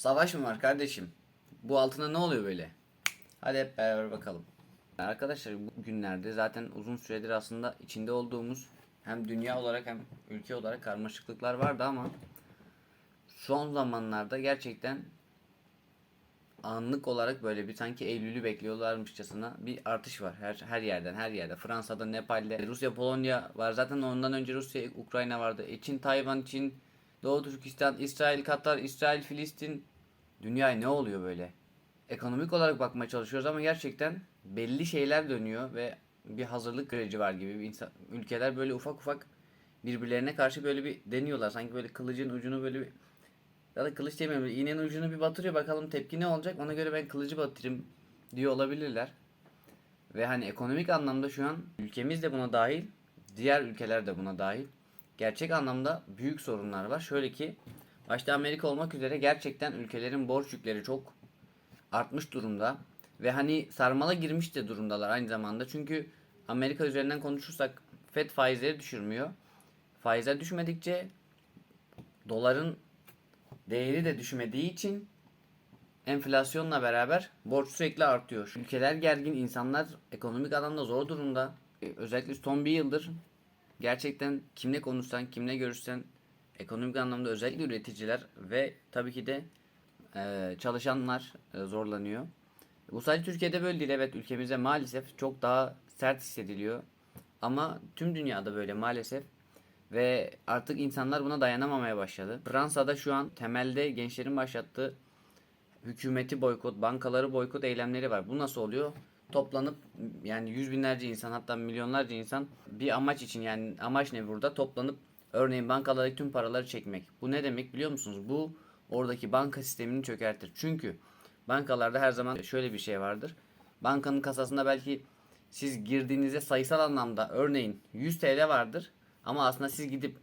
Savaş mı var kardeşim? Bu altına ne oluyor böyle? Hadi hep beraber bakalım. Arkadaşlar bu günlerde zaten uzun süredir aslında içinde olduğumuz hem dünya olarak hem ülke olarak karmaşıklıklar vardı ama son zamanlarda gerçekten anlık olarak böyle bir sanki Eylül'ü bekliyorlarmışçasına bir artış var her her yerden her yerde. Fransa'da, Nepal'de, Rusya, Polonya var. Zaten ondan önce Rusya, Ukrayna vardı. E, Çin, Tayvan, Çin, Doğu Türkistan, İsrail, Katar, İsrail, Filistin. Dünyaya ne oluyor böyle? Ekonomik olarak bakmaya çalışıyoruz ama gerçekten belli şeyler dönüyor ve bir hazırlık süreci var gibi. İnsan, ülkeler böyle ufak ufak birbirlerine karşı böyle bir deniyorlar. Sanki böyle kılıcın ucunu böyle bir ya da kılıç demiyorum. iğnenin ucunu bir batırıyor bakalım tepki ne olacak. Ona göre ben kılıcı batırayım diyor olabilirler. Ve hani ekonomik anlamda şu an ülkemiz de buna dahil, diğer ülkeler de buna dahil. Gerçek anlamda büyük sorunlar var. Şöyle ki başta Amerika olmak üzere gerçekten ülkelerin borç yükleri çok artmış durumda. Ve hani sarmala girmiş de durumdalar aynı zamanda. Çünkü Amerika üzerinden konuşursak FED faizleri düşürmüyor. Faizler düşmedikçe doların değeri de düşmediği için enflasyonla beraber borç sürekli artıyor. Ülkeler gergin, insanlar ekonomik anlamda zor durumda. Özellikle son bir yıldır gerçekten kimle konuşsan, kimle görüşsen ekonomik anlamda özellikle üreticiler ve tabii ki de e, çalışanlar e, zorlanıyor. Bu sadece Türkiye'de böyle değil. Evet ülkemizde maalesef çok daha sert hissediliyor. Ama tüm dünyada böyle maalesef. Ve artık insanlar buna dayanamamaya başladı. Fransa'da şu an temelde gençlerin başlattığı hükümeti boykot, bankaları boykot eylemleri var. Bu nasıl oluyor? Toplanıp yani yüz binlerce insan hatta milyonlarca insan bir amaç için yani amaç ne burada? Toplanıp örneğin bankalardaki tüm paraları çekmek. Bu ne demek biliyor musunuz? Bu oradaki banka sistemini çökertir. Çünkü bankalarda her zaman şöyle bir şey vardır. Bankanın kasasında belki siz girdiğinizde sayısal anlamda örneğin 100 TL vardır. Ama aslında siz gidip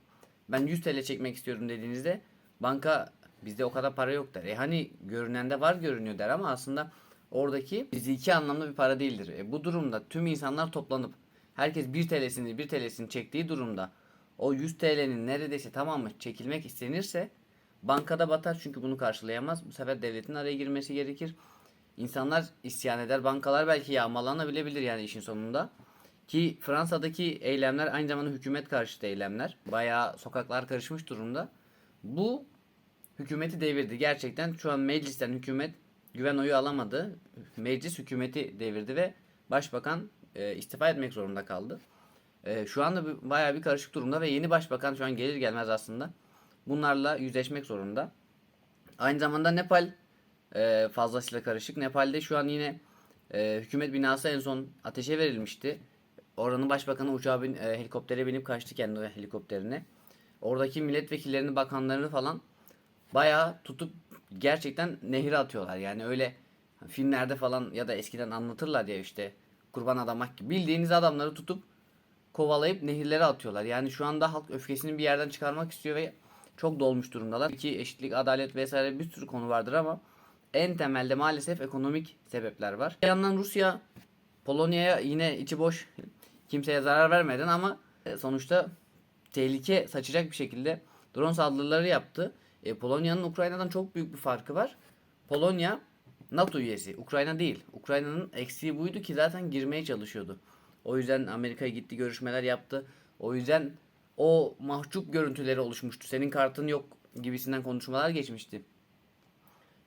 ben 100 TL çekmek istiyorum dediğinizde banka bizde o kadar para yok der. E hani görünende var görünüyor der ama aslında oradaki fiziki anlamda bir para değildir. E bu durumda tüm insanlar toplanıp herkes 1 TL'sini 1 TL'sini çektiği durumda o 100 TL'nin neredeyse tamamı çekilmek istenirse bankada batar çünkü bunu karşılayamaz. Bu sefer devletin araya girmesi gerekir. İnsanlar isyan eder. Bankalar belki yağmalanabilebilir yani işin sonunda. Ki Fransa'daki eylemler aynı zamanda hükümet karşıtı eylemler. Bayağı sokaklar karışmış durumda. Bu hükümeti devirdi. Gerçekten şu an meclisten hükümet güven oyu alamadı. Meclis hükümeti devirdi ve başbakan e, istifa etmek zorunda kaldı. E, şu anda bayağı bir karışık durumda ve yeni başbakan şu an gelir gelmez aslında bunlarla yüzleşmek zorunda. Aynı zamanda Nepal e, fazlasıyla karışık. Nepal'de şu an yine e, hükümet binası en son ateşe verilmişti. Oranın başbakanı uçağa bin, e, helikoptere binip kaçtı kendi helikopterine. Oradaki milletvekillerini, bakanlarını falan bayağı tutup gerçekten nehire atıyorlar. Yani öyle filmlerde falan ya da eskiden anlatırlar ya işte kurban adamak gibi. Bildiğiniz adamları tutup kovalayıp nehirlere atıyorlar. Yani şu anda halk öfkesini bir yerden çıkarmak istiyor ve çok dolmuş durumdalar. Ki eşitlik, adalet vesaire bir sürü konu vardır ama en temelde maalesef ekonomik sebepler var. Bir yandan Rusya Polonya'ya yine içi boş kimseye zarar vermeden ama e, sonuçta tehlike saçacak bir şekilde drone saldırıları yaptı. E, Polonya'nın Ukrayna'dan çok büyük bir farkı var. Polonya NATO üyesi. Ukrayna değil. Ukrayna'nın eksiği buydu ki zaten girmeye çalışıyordu. O yüzden Amerika'ya gitti görüşmeler yaptı. O yüzden o mahcup görüntüleri oluşmuştu. Senin kartın yok gibisinden konuşmalar geçmişti.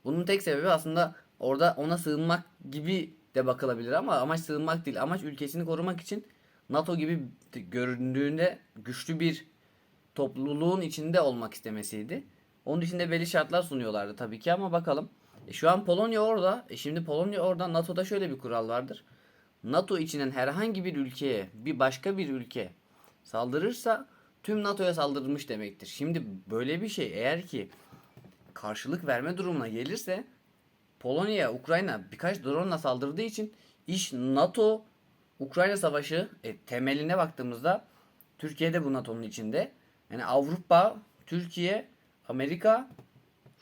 Bunun tek sebebi aslında orada ona sığınmak gibi de bakılabilir ama amaç sığınmak değil. Amaç ülkesini korumak için NATO gibi göründüğünde güçlü bir topluluğun içinde olmak istemesiydi. Onun içinde belli şartlar sunuyorlardı tabii ki ama bakalım. E şu an Polonya orada. E şimdi Polonya orada. NATO'da şöyle bir kural vardır. NATO içinden herhangi bir ülkeye bir başka bir ülke saldırırsa tüm NATO'ya saldırılmış demektir. Şimdi böyle bir şey eğer ki karşılık verme durumuna gelirse Polonya, Ukrayna birkaç drone'la saldırdığı için iş NATO Ukrayna savaşı e, temeline baktığımızda Türkiye de bu NATO'nun içinde. Yani Avrupa, Türkiye, Amerika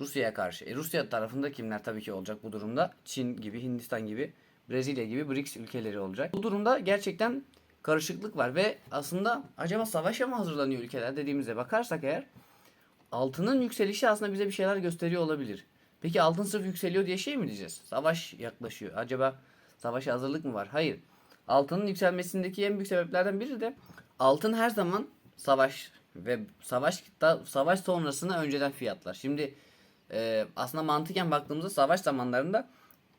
Rusya'ya karşı. E, Rusya tarafında kimler tabii ki olacak bu durumda? Çin gibi, Hindistan gibi, Brezilya gibi BRICS ülkeleri olacak. Bu durumda gerçekten karışıklık var ve aslında acaba savaşa mı hazırlanıyor ülkeler dediğimize bakarsak eğer altının yükselişi aslında bize bir şeyler gösteriyor olabilir. Peki altın sırf yükseliyor diye şey mi diyeceğiz? Savaş yaklaşıyor. Acaba savaşa hazırlık mı var? Hayır. Altının yükselmesindeki en büyük sebeplerden biri de altın her zaman savaş ve savaş da savaş sonrasına önceden fiyatlar. Şimdi e, aslında mantıken baktığımızda savaş zamanlarında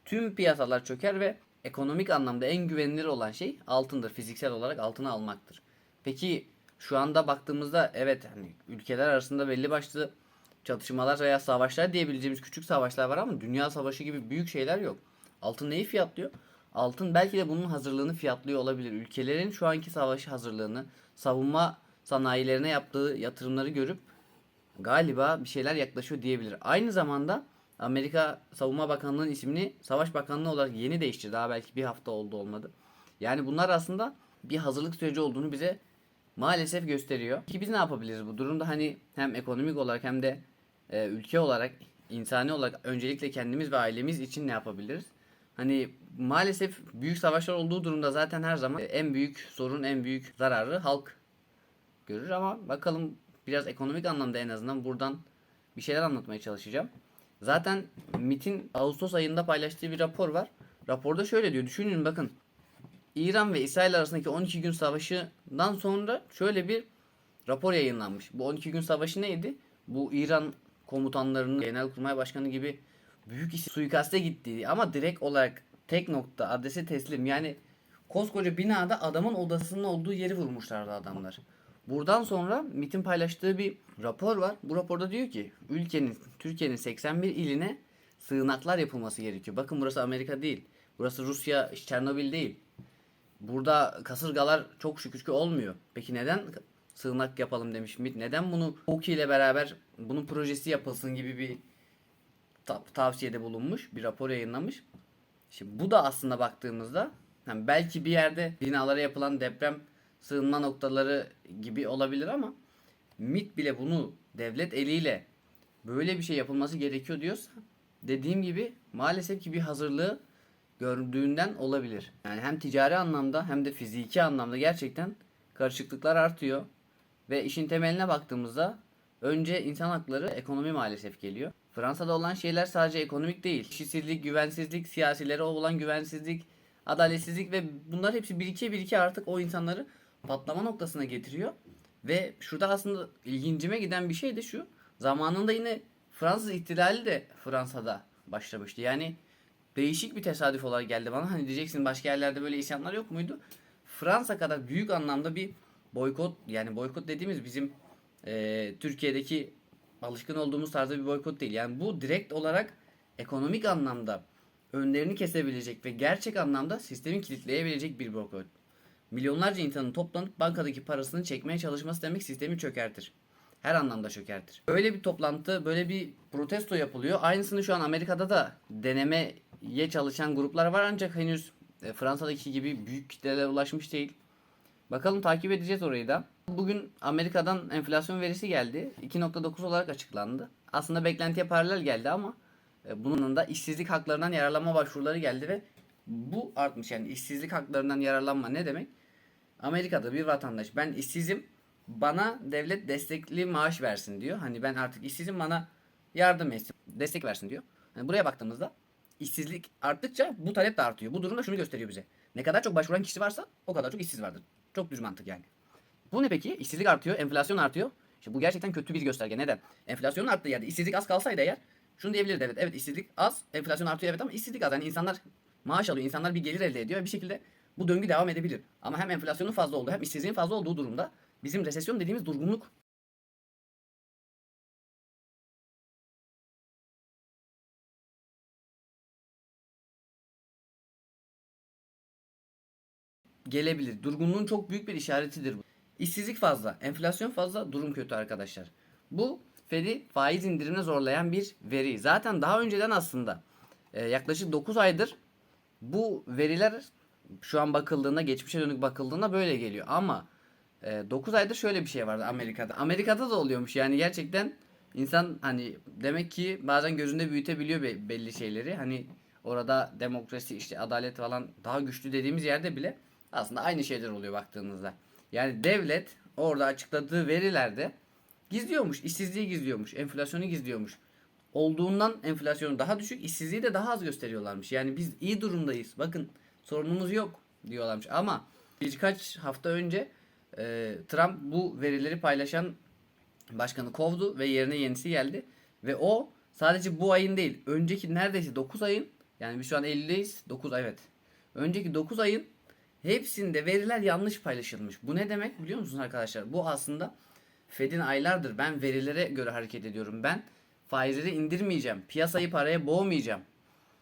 tüm piyasalar çöker ve ekonomik anlamda en güvenilir olan şey altındır. Fiziksel olarak altını almaktır. Peki şu anda baktığımızda evet hani ülkeler arasında belli başlı çatışmalar veya savaşlar diyebileceğimiz küçük savaşlar var ama dünya savaşı gibi büyük şeyler yok. Altın neyi fiyatlıyor? Altın belki de bunun hazırlığını fiyatlıyor olabilir. Ülkelerin şu anki savaş hazırlığını, savunma sanayilerine yaptığı yatırımları görüp galiba bir şeyler yaklaşıyor diyebilir. Aynı zamanda Amerika Savunma Bakanlığı'nın ismini Savaş Bakanlığı olarak yeni değiştirdi. Daha belki bir hafta oldu olmadı. Yani bunlar aslında bir hazırlık süreci olduğunu bize maalesef gösteriyor. Ki biz ne yapabiliriz bu durumda? Hani hem ekonomik olarak hem de e, ülke olarak, insani olarak öncelikle kendimiz ve ailemiz için ne yapabiliriz? Hani maalesef büyük savaşlar olduğu durumda zaten her zaman en büyük sorun, en büyük zararı halk görür ama bakalım biraz ekonomik anlamda en azından buradan bir şeyler anlatmaya çalışacağım. Zaten MIT'in Ağustos ayında paylaştığı bir rapor var. Raporda şöyle diyor. Düşünün bakın. İran ve İsrail arasındaki 12 gün savaşından sonra şöyle bir rapor yayınlanmış. Bu 12 gün savaşı neydi? Bu İran komutanlarının Genelkurmay Başkanı gibi büyük isim suikaste gittiği ama direkt olarak tek nokta adrese teslim yani koskoca binada adamın odasının olduğu yeri vurmuşlardı adamlar. Buradan sonra MIT'in paylaştığı bir rapor var. Bu raporda diyor ki ülkenin Türkiye'nin 81 iline sığınaklar yapılması gerekiyor. Bakın burası Amerika değil. Burası Rusya, Çernobil değil. Burada kasırgalar çok şükür ki olmuyor. Peki neden sığınak yapalım demiş MIT? Neden bunu HOKİ ile beraber bunun projesi yapılsın gibi bir ta- tavsiyede bulunmuş, bir rapor yayınlamış. Şimdi bu da aslında baktığımızda yani belki bir yerde binalara yapılan deprem sığınma noktaları gibi olabilir ama MIT bile bunu devlet eliyle böyle bir şey yapılması gerekiyor diyorsa dediğim gibi maalesef ki bir hazırlığı gördüğünden olabilir. Yani hem ticari anlamda hem de fiziki anlamda gerçekten karışıklıklar artıyor. Ve işin temeline baktığımızda önce insan hakları ekonomi maalesef geliyor. Fransa'da olan şeyler sadece ekonomik değil. Kişisizlik, güvensizlik, siyasilere olan güvensizlik, adaletsizlik ve bunlar hepsi birike birike artık o insanları patlama noktasına getiriyor. Ve şurada aslında ilgincime giden bir şey de şu. Zamanında yine Fransız ihtilali de Fransa'da başlamıştı. Yani değişik bir tesadüf olarak geldi bana. Hani diyeceksin başka yerlerde böyle isyanlar yok muydu? Fransa kadar büyük anlamda bir boykot yani boykot dediğimiz bizim e, Türkiye'deki alışkın olduğumuz tarzda bir boykot değil. Yani bu direkt olarak ekonomik anlamda önlerini kesebilecek ve gerçek anlamda sistemi kilitleyebilecek bir boykot. Milyonlarca insanın toplanıp bankadaki parasını çekmeye çalışması demek sistemi çökertir. Her anlamda çökertir. Böyle bir toplantı, böyle bir protesto yapılıyor. Aynısını şu an Amerika'da da denemeye çalışan gruplar var ancak henüz e, Fransa'daki gibi büyük kitlelere ulaşmış değil. Bakalım takip edeceğiz orayı da. Bugün Amerika'dan enflasyon verisi geldi. 2.9 olarak açıklandı. Aslında beklentiye paralel geldi ama e, bunun da işsizlik haklarından yararlanma başvuruları geldi ve bu artmış. Yani işsizlik haklarından yararlanma ne demek? Amerika'da bir vatandaş ben işsizim bana devlet destekli maaş versin diyor. Hani ben artık işsizim bana yardım etsin, destek versin diyor. Hani buraya baktığımızda işsizlik arttıkça bu talep de artıyor. Bu durumda şunu gösteriyor bize. Ne kadar çok başvuran kişi varsa o kadar çok işsiz vardır. Çok düz mantık yani. Bu ne peki? İşsizlik artıyor, enflasyon artıyor. İşte bu gerçekten kötü bir gösterge. Neden? Enflasyonun arttığı yerde işsizlik az kalsaydı eğer şunu diyebilirdi evet. Evet işsizlik az, enflasyon artıyor evet ama işsizlik az. Yani insanlar maaş alıyor, insanlar bir gelir elde ediyor. Bir şekilde bu döngü devam edebilir. Ama hem enflasyonun fazla olduğu hem işsizliğin fazla olduğu durumda bizim resesyon dediğimiz durgunluk gelebilir. Durgunluğun çok büyük bir işaretidir bu. İşsizlik fazla, enflasyon fazla, durum kötü arkadaşlar. Bu Fed'i faiz indirimine zorlayan bir veri. Zaten daha önceden aslında e, yaklaşık 9 aydır bu veriler şu an bakıldığında, geçmişe dönük bakıldığında böyle geliyor. Ama e, 9 aydır şöyle bir şey vardı Amerika'da. Amerika'da da oluyormuş yani gerçekten insan hani demek ki bazen gözünde büyütebiliyor be- belli şeyleri. Hani orada demokrasi işte adalet falan daha güçlü dediğimiz yerde bile aslında aynı şeyler oluyor baktığınızda. Yani devlet orada açıkladığı verilerde gizliyormuş, işsizliği gizliyormuş, enflasyonu gizliyormuş. olduğundan enflasyonu daha düşük, işsizliği de daha az gösteriyorlarmış. Yani biz iyi durumdayız. Bakın sorunumuz yok diyorlarmış. Ama birkaç hafta önce e, Trump bu verileri paylaşan başkanı kovdu ve yerine yenisi geldi. Ve o sadece bu ayın değil, önceki neredeyse 9 ayın yani biz şu an Eylül'deyiz. 9 evet. Önceki 9 ayın hepsinde veriler yanlış paylaşılmış. Bu ne demek biliyor musunuz arkadaşlar? Bu aslında Fed'in aylardır ben verilere göre hareket ediyorum. Ben faizleri indirmeyeceğim. Piyasayı paraya boğmayacağım.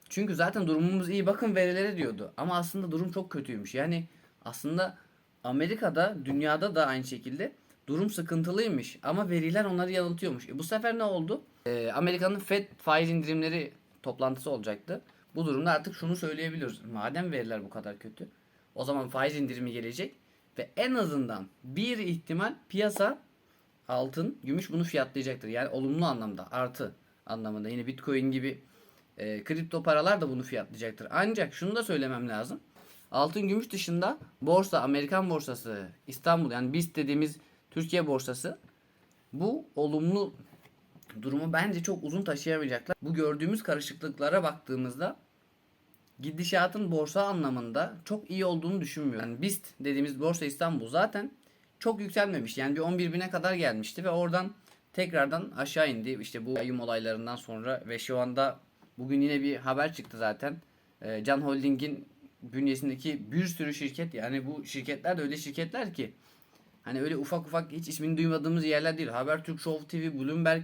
Çünkü zaten durumumuz iyi bakın verilere diyordu. Ama aslında durum çok kötüymüş. Yani aslında Amerika'da, dünyada da aynı şekilde durum sıkıntılıymış. Ama veriler onları yanıltıyormuş. E bu sefer ne oldu? Ee, Amerika'nın Fed faiz indirimleri toplantısı olacaktı. Bu durumda artık şunu söyleyebiliyoruz. Madem veriler bu kadar kötü, o zaman faiz indirimi gelecek ve en azından bir ihtimal piyasa altın, gümüş bunu fiyatlayacaktır. Yani olumlu anlamda, artı anlamında. Yine Bitcoin gibi e, kripto paralar da bunu fiyatlayacaktır. Ancak şunu da söylemem lazım. Altın gümüş dışında borsa, Amerikan borsası, İstanbul yani BIST dediğimiz Türkiye borsası bu olumlu durumu bence çok uzun taşıyamayacaklar. Bu gördüğümüz karışıklıklara baktığımızda gidişatın borsa anlamında çok iyi olduğunu düşünmüyorum. Yani BIST dediğimiz Borsa İstanbul zaten çok yükselmemiş. Yani bir 11 bine kadar gelmişti ve oradan tekrardan aşağı indi. İşte bu ayım olaylarından sonra ve şu anda bugün yine bir haber çıktı zaten. Ee, Can Holding'in bünyesindeki bir sürü şirket yani bu şirketler de öyle şirketler ki hani öyle ufak ufak hiç ismini duymadığımız yerler değil. Habertürk Show TV, Bloomberg,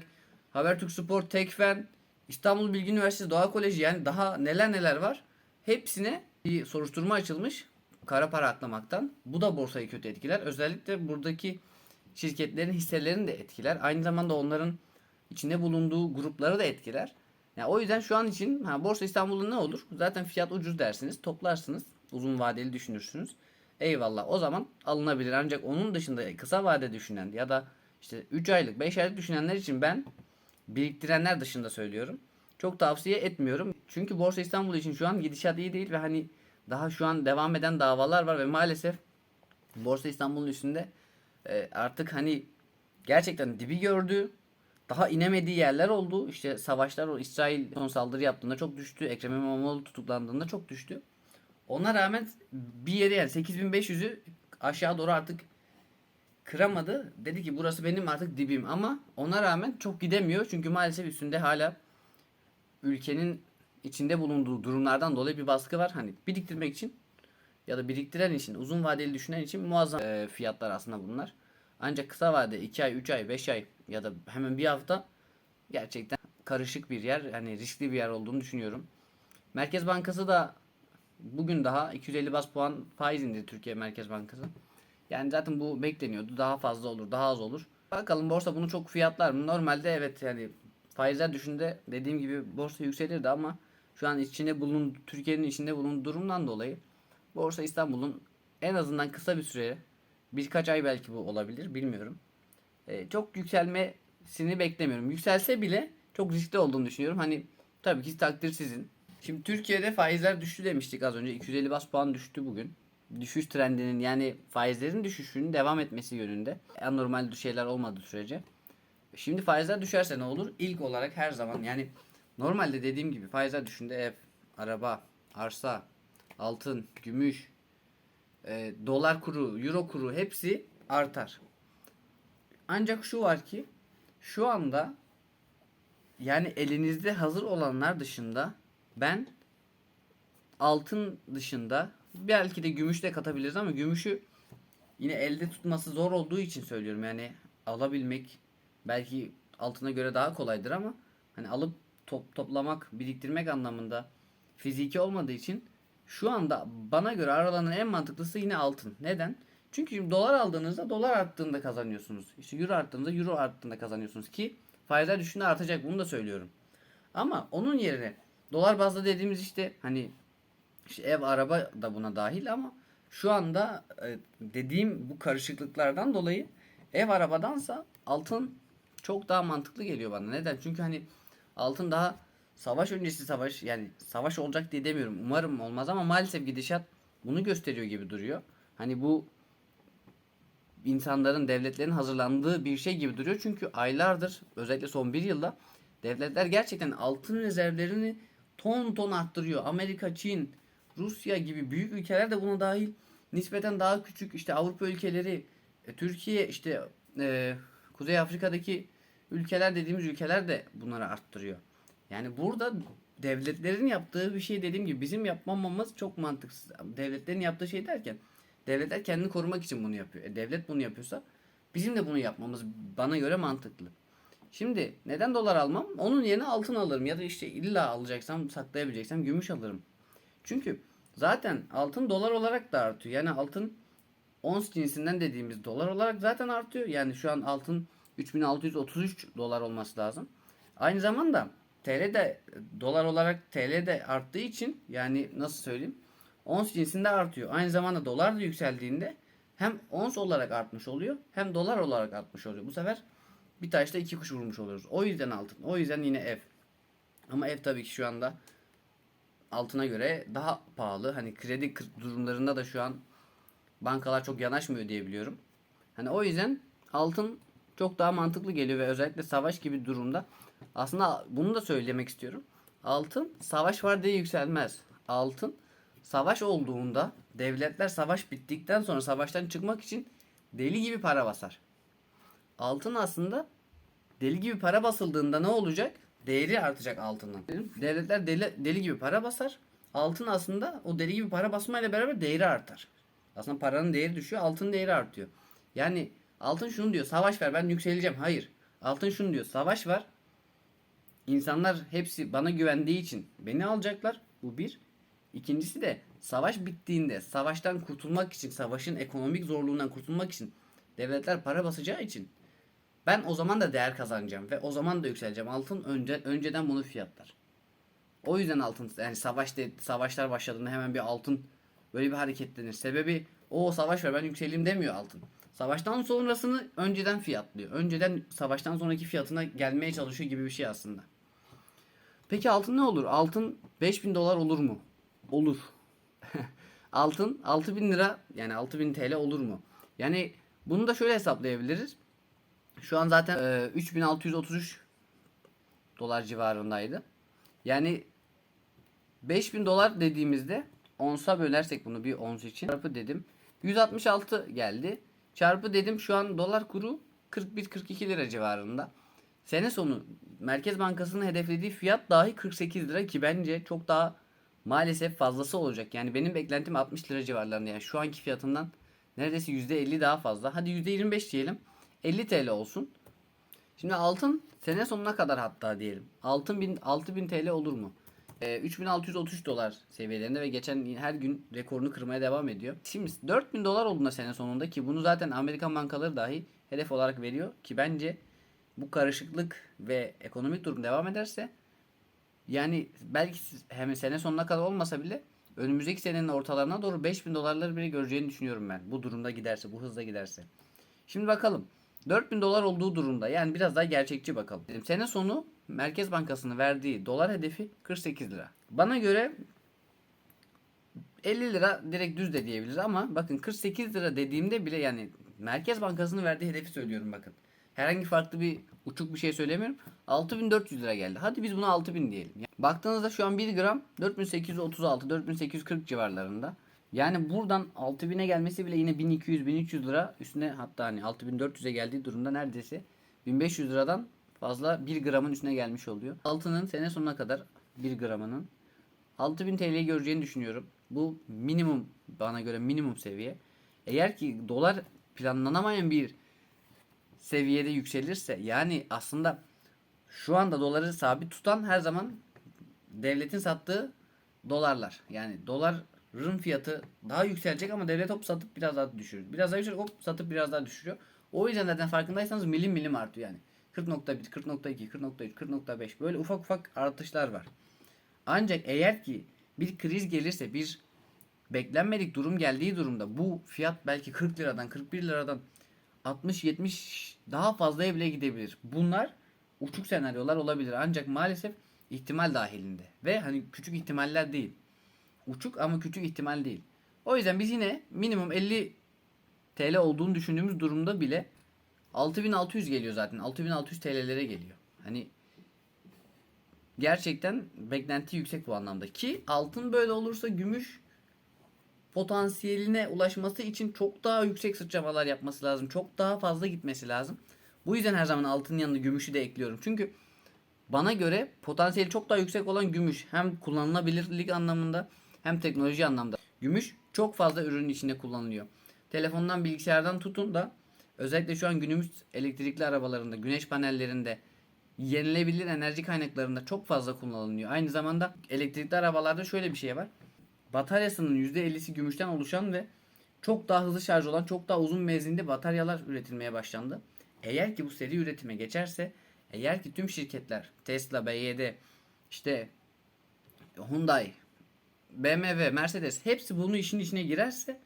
Habertürk Spor, Tekfen, İstanbul Bilgi Üniversitesi Doğa Koleji yani daha neler neler var. Hepsine bir soruşturma açılmış kara para aklamaktan. Bu da borsayı kötü etkiler. Özellikle buradaki şirketlerin hisselerini de etkiler. Aynı zamanda onların içinde bulunduğu grupları da etkiler. Yani o yüzden şu an için ha, Borsa İstanbul'da ne olur? Zaten fiyat ucuz dersiniz. Toplarsınız. Uzun vadeli düşünürsünüz. Eyvallah o zaman alınabilir. Ancak onun dışında kısa vade düşünen ya da işte 3 aylık 5 aylık düşünenler için ben biriktirenler dışında söylüyorum. Çok tavsiye etmiyorum. Çünkü Borsa İstanbul için şu an gidişat iyi değil ve hani daha şu an devam eden davalar var ve maalesef Borsa İstanbul'un üstünde e, artık hani gerçekten dibi gördü. Daha inemediği yerler oldu. İşte savaşlar o İsrail son saldırı yaptığında çok düştü. Ekrem İmamoğlu tutuklandığında çok düştü. Ona rağmen bir yeri yani 8500'ü aşağı doğru artık kıramadı. Dedi ki burası benim artık dibim ama ona rağmen çok gidemiyor. Çünkü maalesef üstünde hala ülkenin içinde bulunduğu durumlardan dolayı bir baskı var. Hani biriktirmek için ya da biriktiren için, uzun vadeli düşünen için muazzam fiyatlar aslında bunlar. Ancak kısa vade 2 ay, 3 ay, 5 ay ya da hemen bir hafta gerçekten karışık bir yer, yani riskli bir yer olduğunu düşünüyorum. Merkez Bankası da bugün daha 250 bas puan faiz indirdi Türkiye Merkez Bankası. Yani zaten bu bekleniyordu. Daha fazla olur, daha az olur. Bakalım borsa bunu çok fiyatlar mı? Normalde evet yani faizler düşünde dediğim gibi borsa yükselirdi ama şu an içinde bulun Türkiye'nin içinde bulunduğu durumdan dolayı Borsa İstanbul'un en azından kısa bir süre birkaç ay belki bu olabilir bilmiyorum. Ee, çok yükselmesini beklemiyorum. Yükselse bile çok riskli olduğunu düşünüyorum. Hani tabii ki takdir sizin. Şimdi Türkiye'de faizler düştü demiştik az önce. 250 bas puan düştü bugün. Düşüş trendinin yani faizlerin düşüşünün devam etmesi yönünde. Anormal şeyler olmadığı sürece. Şimdi faizler düşerse ne olur? İlk olarak her zaman yani normalde dediğim gibi faizler düşünde ev, araba, arsa, altın, gümüş, e, dolar kuru, euro kuru hepsi artar. Ancak şu var ki şu anda yani elinizde hazır olanlar dışında ben altın dışında belki de gümüş de katabiliriz ama gümüşü yine elde tutması zor olduğu için söylüyorum. Yani alabilmek belki altına göre daha kolaydır ama hani alıp top, toplamak, biriktirmek anlamında fiziki olmadığı için şu anda bana göre aralarının en mantıklısı yine altın. Neden? Çünkü şimdi dolar aldığınızda dolar arttığında kazanıyorsunuz. İşte euro arttığında euro arttığında kazanıyorsunuz ki faizler düşünde artacak bunu da söylüyorum. Ama onun yerine dolar bazlı dediğimiz işte hani işte ev araba da buna dahil ama şu anda e, dediğim bu karışıklıklardan dolayı ev arabadansa altın çok daha mantıklı geliyor bana. Neden? Çünkü hani altın daha savaş öncesi savaş yani savaş olacak diye demiyorum. Umarım olmaz ama maalesef gidişat bunu gösteriyor gibi duruyor. Hani bu insanların, devletlerin hazırlandığı bir şey gibi duruyor. Çünkü aylardır özellikle son bir yılda Devletler gerçekten altın rezervlerini ton ton arttırıyor. Amerika, Çin, Rusya gibi büyük ülkeler de buna dahil. Nispeten daha küçük işte Avrupa ülkeleri, e, Türkiye işte e, Kuzey Afrika'daki ülkeler dediğimiz ülkeler de bunları arttırıyor. Yani burada devletlerin yaptığı bir şey dediğim gibi bizim yapmamamız çok mantıksız. Devletlerin yaptığı şey derken devletler kendini korumak için bunu yapıyor. E, devlet bunu yapıyorsa bizim de bunu yapmamız bana göre mantıklı. Şimdi neden dolar almam? Onun yerine altın alırım ya da işte illa alacaksam saklayabileceksem gümüş alırım. Çünkü zaten altın dolar olarak da artıyor. Yani altın ons cinsinden dediğimiz dolar olarak zaten artıyor. Yani şu an altın 3633 dolar olması lazım. Aynı zamanda TL de dolar olarak TL de arttığı için yani nasıl söyleyeyim? Ons cinsinde artıyor. Aynı zamanda dolar da yükseldiğinde hem ons olarak artmış oluyor hem dolar olarak artmış oluyor. Bu sefer bir taşla iki kuş vurmuş oluyoruz. O yüzden altın. O yüzden yine ev. Ama ev tabii ki şu anda altına göre daha pahalı. Hani kredi durumlarında da şu an bankalar çok yanaşmıyor diye biliyorum. Hani o yüzden altın çok daha mantıklı geliyor ve özellikle savaş gibi durumda aslında bunu da söylemek istiyorum. Altın savaş var diye yükselmez. Altın savaş olduğunda devletler savaş bittikten sonra savaştan çıkmak için deli gibi para basar. Altın aslında deli gibi para basıldığında ne olacak? Değeri artacak altının. Devletler deli, deli gibi para basar. Altın aslında o deli gibi para basmayla beraber değeri artar. Aslında paranın değeri düşüyor, altın değeri artıyor. Yani altın şunu diyor, savaş ver ben yükseleceğim. Hayır. Altın şunu diyor, savaş var. İnsanlar hepsi bana güvendiği için beni alacaklar. Bu bir. İkincisi de savaş bittiğinde savaştan kurtulmak için, savaşın ekonomik zorluğundan kurtulmak için devletler para basacağı için ben o zaman da değer kazanacağım ve o zaman da yükseleceğim. Altın önce önceden bunu fiyatlar. O yüzden altın yani savaş de, savaşlar başladığında hemen bir altın böyle bir hareketlenir. Sebebi o savaş var ben yükseleyim demiyor altın. Savaştan sonrasını önceden fiyatlıyor. Önceden savaştan sonraki fiyatına gelmeye çalışıyor gibi bir şey aslında. Peki altın ne olur? Altın 5000 dolar olur mu? Olur. altın 6000 lira yani 6000 TL olur mu? Yani bunu da şöyle hesaplayabiliriz. Şu an zaten e, 3633 dolar civarındaydı. Yani 5000 dolar dediğimizde onsa bölersek bunu bir ons için çarpı dedim. 166 geldi. Çarpı dedim şu an dolar kuru 41-42 lira civarında. Sene sonu Merkez Bankası'nın hedeflediği fiyat dahi 48 lira ki bence çok daha maalesef fazlası olacak. Yani benim beklentim 60 lira civarlarında. Yani şu anki fiyatından neredeyse %50 daha fazla. Hadi %25 diyelim. 50 TL olsun. Şimdi altın sene sonuna kadar hatta diyelim. Altın bin, 6000 TL olur mu? Ee, 3633 dolar seviyelerinde ve geçen her gün rekorunu kırmaya devam ediyor. Şimdi 4000 dolar olduğunda sene sonunda ki bunu zaten Amerikan bankaları dahi hedef olarak veriyor ki bence bu karışıklık ve ekonomik durum devam ederse yani belki hem sene sonuna kadar olmasa bile önümüzdeki senenin ortalarına doğru 5000 dolarları bile göreceğini düşünüyorum ben. Bu durumda giderse, bu hızla giderse. Şimdi bakalım. 4000 dolar olduğu durumda yani biraz daha gerçekçi bakalım. Sene sonu Merkez Bankası'nın verdiği dolar hedefi 48 lira. Bana göre 50 lira direkt düz de diyebiliriz ama bakın 48 lira dediğimde bile yani Merkez Bankası'nın verdiği hedefi söylüyorum bakın. Herhangi farklı bir uçuk bir şey söylemiyorum. 6400 lira geldi. Hadi biz buna 6000 diyelim. Yani baktığınızda şu an 1 gram 4836 4840 civarlarında. Yani buradan 6000'e gelmesi bile yine 1200-1300 lira üstüne hatta hani 6400'e geldiği durumda neredeyse 1500 liradan fazla 1 gramın üstüne gelmiş oluyor. Altının sene sonuna kadar 1 gramının 6000 TL'yi göreceğini düşünüyorum. Bu minimum bana göre minimum seviye. Eğer ki dolar planlanamayan bir seviyede yükselirse yani aslında şu anda doları sabit tutan her zaman devletin sattığı dolarlar. Yani doların fiyatı daha yükselecek ama devlet hop satıp biraz daha düşürüyor. Biraz daha yükselecek hop satıp biraz daha düşürüyor. O yüzden zaten farkındaysanız milim milim artıyor yani. 40.1, 40.2, 40.3, 40.5 böyle ufak ufak artışlar var. Ancak eğer ki bir kriz gelirse bir beklenmedik durum geldiği durumda bu fiyat belki 40 liradan 41 liradan 60-70 daha fazlaya bile gidebilir. Bunlar uçuk senaryolar olabilir. Ancak maalesef ihtimal dahilinde. Ve hani küçük ihtimaller değil. Uçuk ama küçük ihtimal değil. O yüzden biz yine minimum 50 TL olduğunu düşündüğümüz durumda bile 6600 geliyor zaten. 6600 TL'lere geliyor. Hani gerçekten beklenti yüksek bu anlamda. Ki altın böyle olursa gümüş potansiyeline ulaşması için çok daha yüksek sıçramalar yapması lazım. Çok daha fazla gitmesi lazım. Bu yüzden her zaman altının yanında gümüşü de ekliyorum. Çünkü bana göre potansiyeli çok daha yüksek olan gümüş. Hem kullanılabilirlik anlamında hem teknoloji anlamda. Gümüş çok fazla ürünün içinde kullanılıyor. Telefondan bilgisayardan tutun da özellikle şu an günümüz elektrikli arabalarında, güneş panellerinde, yenilebilir enerji kaynaklarında çok fazla kullanılıyor. Aynı zamanda elektrikli arabalarda şöyle bir şey var. Bataryasının %50'si gümüşten oluşan ve çok daha hızlı şarj olan, çok daha uzun menzilli bataryalar üretilmeye başlandı. Eğer ki bu seri üretime geçerse, eğer ki tüm şirketler Tesla, BYD, işte Hyundai, BMW, Mercedes hepsi bunu işin içine girerse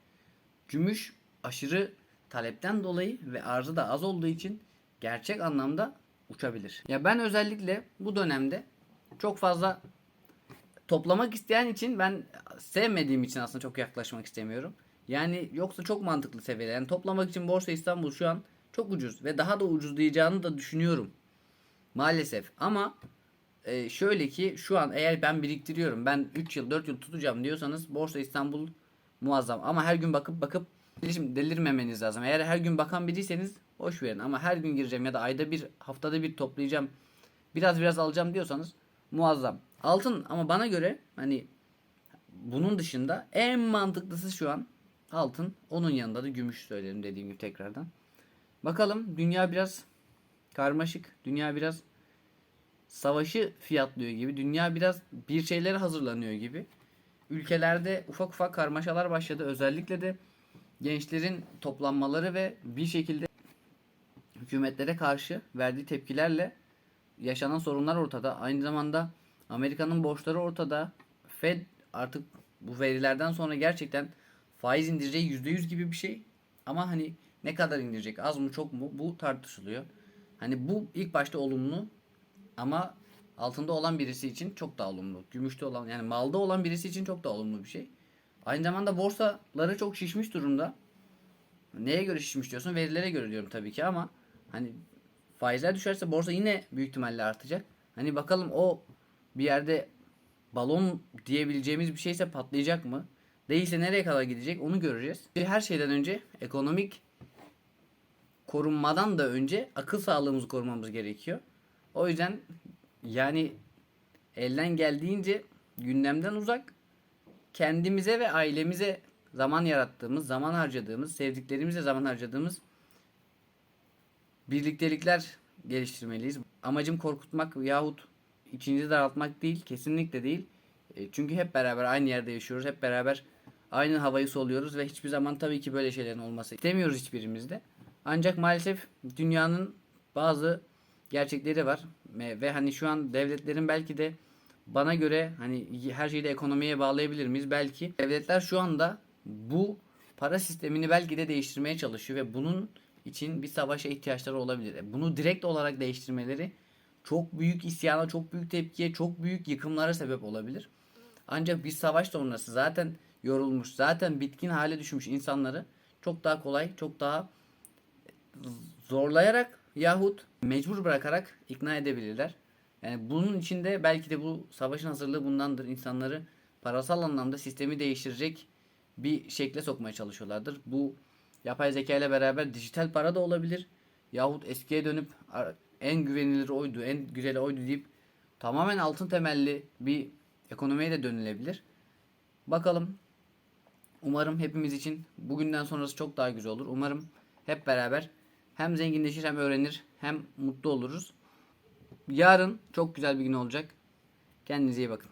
gümüş aşırı talepten dolayı ve arzı da az olduğu için gerçek anlamda uçabilir. Ya ben özellikle bu dönemde çok fazla toplamak isteyen için ben sevmediğim için aslında çok yaklaşmak istemiyorum. Yani yoksa çok mantıklı seviyeler. Yani toplamak için Borsa İstanbul şu an çok ucuz ve daha da ucuzlayacağını da düşünüyorum. Maalesef ama e, şöyle ki şu an eğer ben biriktiriyorum ben 3 yıl 4 yıl tutacağım diyorsanız Borsa İstanbul muazzam ama her gün bakıp bakıp delirmemeniz lazım. Eğer her gün bakan biriyseniz boş verin ama her gün gireceğim ya da ayda bir haftada bir toplayacağım biraz biraz alacağım diyorsanız muazzam. Altın ama bana göre hani bunun dışında en mantıklısı şu an altın. Onun yanında da gümüş söylerim dediğim gibi tekrardan. Bakalım dünya biraz karmaşık. Dünya biraz savaşı fiyatlıyor gibi. Dünya biraz bir şeylere hazırlanıyor gibi. Ülkelerde ufak ufak karmaşalar başladı. Özellikle de gençlerin toplanmaları ve bir şekilde hükümetlere karşı verdiği tepkilerle yaşanan sorunlar ortada. Aynı zamanda Amerika'nın borçları ortada. Fed artık bu verilerden sonra gerçekten faiz indireceği %100 gibi bir şey. Ama hani ne kadar indirecek? Az mı çok mu? Bu tartışılıyor. Hani bu ilk başta olumlu ama altında olan birisi için çok daha olumlu. Gümüşte olan yani malda olan birisi için çok daha olumlu bir şey. Aynı zamanda borsaları çok şişmiş durumda. Neye göre şişmiş diyorsun? Verilere göre diyorum tabii ki ama hani faizler düşerse borsa yine büyük ihtimalle artacak. Hani bakalım o bir yerde balon diyebileceğimiz bir şeyse patlayacak mı? Değilse nereye kadar gidecek onu göreceğiz. Her şeyden önce ekonomik korunmadan da önce akıl sağlığımızı korumamız gerekiyor. O yüzden yani elden geldiğince gündemden uzak kendimize ve ailemize zaman yarattığımız, zaman harcadığımız, sevdiklerimize zaman harcadığımız birliktelikler geliştirmeliyiz. Amacım korkutmak yahut içinizi daraltmak değil, kesinlikle değil. E, Çünkü hep beraber aynı yerde yaşıyoruz, hep beraber aynı havayı soluyoruz ve hiçbir zaman tabii ki böyle şeylerin olması istemiyoruz hiçbirimizde. Ancak maalesef dünyanın bazı gerçekleri var ve hani şu an devletlerin belki de bana göre hani her şeyi de ekonomiye bağlayabilir miyiz? Belki devletler şu anda bu para sistemini belki de değiştirmeye çalışıyor ve bunun için bir savaşa ihtiyaçları olabilir. E, Bunu direkt olarak değiştirmeleri çok büyük isyana, çok büyük tepkiye, çok büyük yıkımlara sebep olabilir. Ancak bir savaş sonrası zaten yorulmuş, zaten bitkin hale düşmüş insanları çok daha kolay, çok daha zorlayarak yahut mecbur bırakarak ikna edebilirler. Yani bunun içinde belki de bu savaşın hazırlığı bundandır. İnsanları parasal anlamda sistemi değiştirecek bir şekle sokmaya çalışıyorlardır. Bu yapay zeka ile beraber dijital para da olabilir. Yahut eskiye dönüp "Ar- en güvenilir oydu, en güzeli oydu deyip tamamen altın temelli bir ekonomiye de dönülebilir. Bakalım. Umarım hepimiz için bugünden sonrası çok daha güzel olur. Umarım hep beraber hem zenginleşir hem öğrenir hem mutlu oluruz. Yarın çok güzel bir gün olacak. Kendinize iyi bakın.